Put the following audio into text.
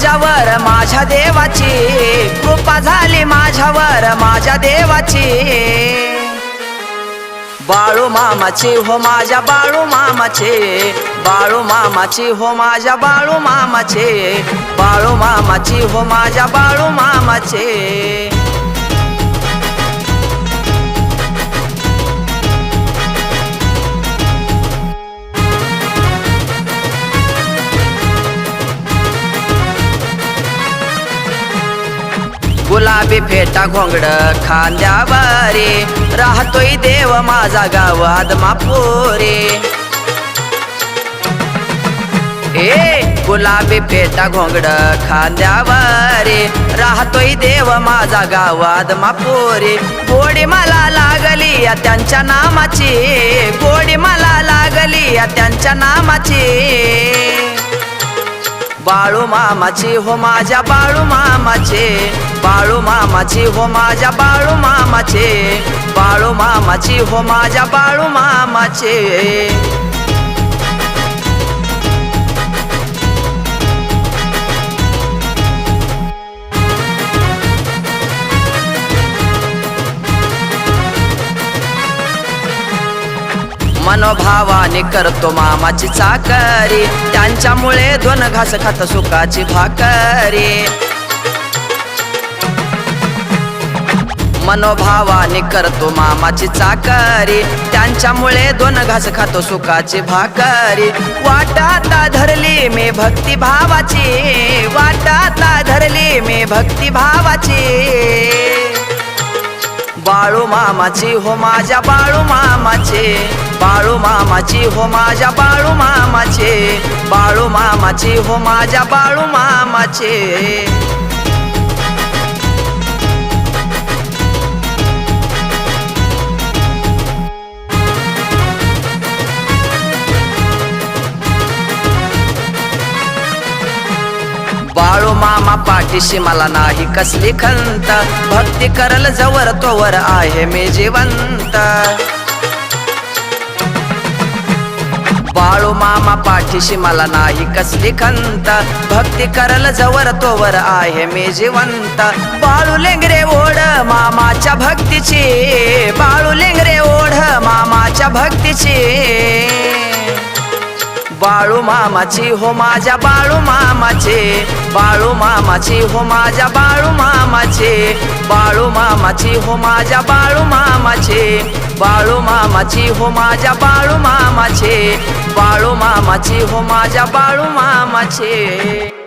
माझ्यावर माझ्या देवाची कृपा झाली माझ्यावर माझ्या देवाची. बाळू मामाची हो माझ्या बाळू मामाचे. बाळू मामाची हो माझ्या बाळू मामाचे. बाळू मामाची हो माझ्या बाळू मामाचे. गुलाबी फेटा घोंगड खांद्यावारे. राहतोय देव माझा गाव आदमापुरे. ए गुलाबी फेटा घोंगड खांद्यावारे. राहतोय देव माझा गाव आदमापुरे. गोडी मला लागली या त्यांच्या नामाची. गोडी मला लागली या त्यांच्या नामाची. बाळू मामाची हो माझ्या बाळू मामाचे. बाळू मामाची हो माझ्या बाळू मामाचे. बाळू मामाची हो माझ्या बाळू मामाचे. मनोभावाने करतो मामाची चाकरी. त्यांच्यामुळे दोन घास खात सुखाची भाकरी. मनोभावाने करतो मामाची चाकरी. त्यांच्यामुळे दोन घास खातो सुखाची भाकरी. वाटाता धरली मी भक्ती भावाची. वाटाता धरली मी भक्ती भावाची. बाळू मामाची हो माझ्या बाळू मामाचे. बाळू मामाची हो माझ्या बाळू मामाचे. बाळू मामाची हो माझ्या बाळू मामाचे. बाळू मामा पाठीशी मला नाही कसली खंत. भक्ती करल जवर तोवर आहे मी जिवंत. मामा पाठीशी मला नाही कसली खंत. भक्ती करल जवर तोवर आहे मी जिवंत. बाळू लेंगरे ओढ मामाच्या भक्तीची. बाळू लेंगरे ओढ मामाच्या भक्तीची. बाळू मामाची हो माझ्या बाळू मामाचे. बाळू मामाची हो माझ्या बाळू मामाचे. बाळू मामाची हो माझ्या बाळू मामाचे. बाळू मामाची हो माझ्या बाळू मामाचे. बाळू मामाची हो माझ्या बाळू मामाचे.